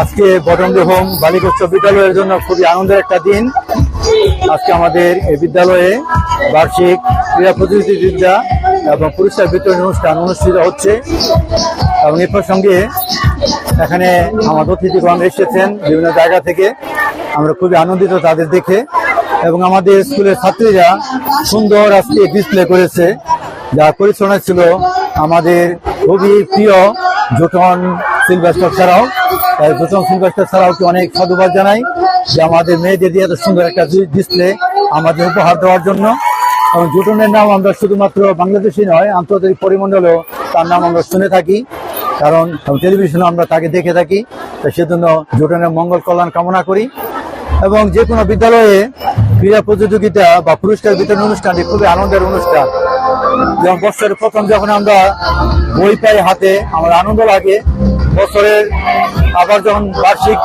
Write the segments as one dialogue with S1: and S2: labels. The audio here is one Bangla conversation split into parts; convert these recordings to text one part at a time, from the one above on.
S1: আজকে বদন্দি হোম বালিকা উচ্চ বিদ্যালয়ের জন্য খুবই আনন্দের একটা দিন। আজকে আমাদের এই বিদ্যালয়ে বার্ষিক ক্রীড়া প্রতিযোগিতা এবং পুরস্কার বিতরণ অনুষ্ঠান অনুষ্ঠিত হচ্ছে। এবং এর সঙ্গে এখানে আমাদের অতিথিগণ এসেছেন বিভিন্ন জায়গা থেকে। আমরা খুবই আনন্দিত তাদের দেখে। এবং আমাদের স্কুলের ছাত্রীরা সুন্দর আজকে ডিসপ্লে করেছে। যা পরিচালনা ছিল আমাদের খুবই প্রিয় জোটন সিলভাস্টার ছাড়াও, তাই প্রথম সিলভাস্টার ছাড়াও কি অনেক সাধুবাদ জানাই যে আমাদের মেয়েদের দিয়ে এত সুন্দর একটা ডিসপ্লে আমাদের উপহার দেওয়ার জন্য। এবং জোটনের নাম আমরা শুধুমাত্র বাংলাদেশি নয়, আন্তর্জাতিক পরিমণ্ডলেও তার নাম আমরা শুনে থাকি। কারণ টেলিভিশনে আমরা তাকে দেখে থাকি। তো সেজন্য জোটনের মঙ্গল কল্যাণ কামনা করি। এবং যে কোনো বিদ্যালয়ে ক্রীড়া প্রতিযোগিতা বা পুরস্কার বিতরণ অনুষ্ঠানটি খুবই আনন্দের অনুষ্ঠান। যেমন বছরের প্রথম যখন আমরা বই পাই হাতে, আমার আনন্দ লাগে। বছরের আবার যখন বার্ষিক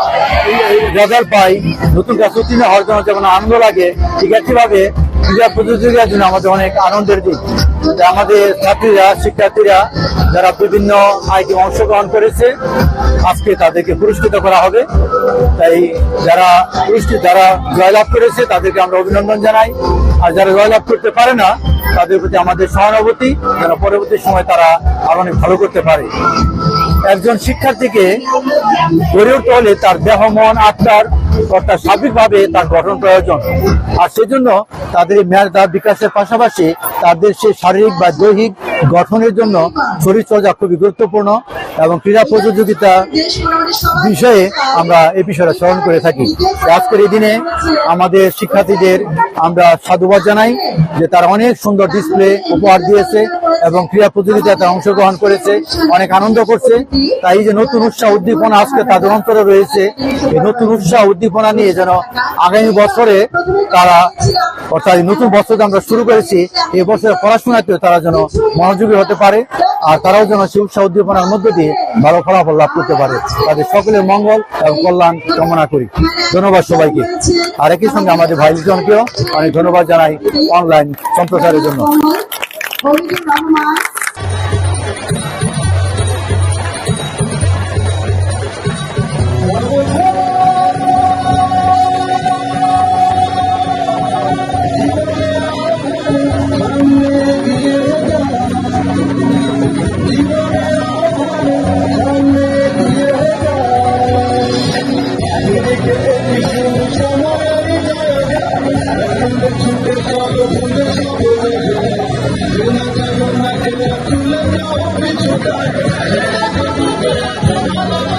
S1: রেজাল্ট পাই, নতুন কাজ উত্তীর্ণ হওয়ার জন্য যেমন আনন্দ লাগে, ঠিক একইভাবে ক্রীড়া প্রতিযোগিতার জন্য আমাদের অনেক আনন্দের দিক আমাদের ছাত্রীরা, শিক্ষার্থীরা যারা বিভিন্ন আইটি অংশগ্রহণ করেছে, আজকে তাদেরকে পুরস্কৃত করা হবে। তাই যারা পুরস্কৃত, যারা জয়লাভ করেছে, তাদেরকে আমরা অভিনন্দন জানাই। আর যারা জয়লাভ করতে পারে না, তাদের প্রতি আমাদের সহানুভূতি, যেন পরবর্তী সময় তারা আরও অনেক ভালো করতে পারে। একজন শিক্ষার্থীকে গড়ে উঠতে হলে তার দেহ, মন, আত্মার অর্থাৎ স্বাভাবিকভাবে তার গঠন প্রয়োজন। আর সেজন্য তাদের মেধা বিকাশের পাশাপাশি তাদের সে শারীরিক বা দৈহিক গঠনের জন্য শরীরচর্চা খুবই গুরুত্বপূর্ণ এবং ক্রীড়া প্রতিযোগিতা বিষয়ে আমরা এই বিষয়টা স্মরণ করে থাকি। আজকের এই দিনে আমাদের শিক্ষার্থীদের আমরা সাধুবাদ জানাই যে তারা অনেক সুন্দর ডিসপ্লে উপহার দিয়েছে এবং ক্রীড়া প্রতিযোগিতায় তারা অংশগ্রহণ করেছে, অনেক আনন্দ করছে। তাই যে নতুন উৎসাহ উদ্দীপনা আজকে তাদের অন্তরে রয়েছে, এই নতুন উৎসাহ উদ্দীপনা নিয়ে যেন আগামী বছরে তারা অর্থাৎ নতুন বছর আমরা শুরু করেছি, এই বছরের পড়াশোনাতেও তারা যেন মনোযোগী হতে পারে, আর তারাও যেন সেই উৎসাহ উদ্দীপনার মধ্য দিয়ে ভালো ফলাফল লাভ করতে পারে। তাদের সকলের মঙ্গল এবং কল্যাণ কামনা করি। ধন্যবাদ সবাইকে। আর একই সঙ্গে আমাদের ভাই জনকেও অনেক ধন্যবাদ জানাই অনলাইন সম্প্রচারের জন্য।
S2: Thank you.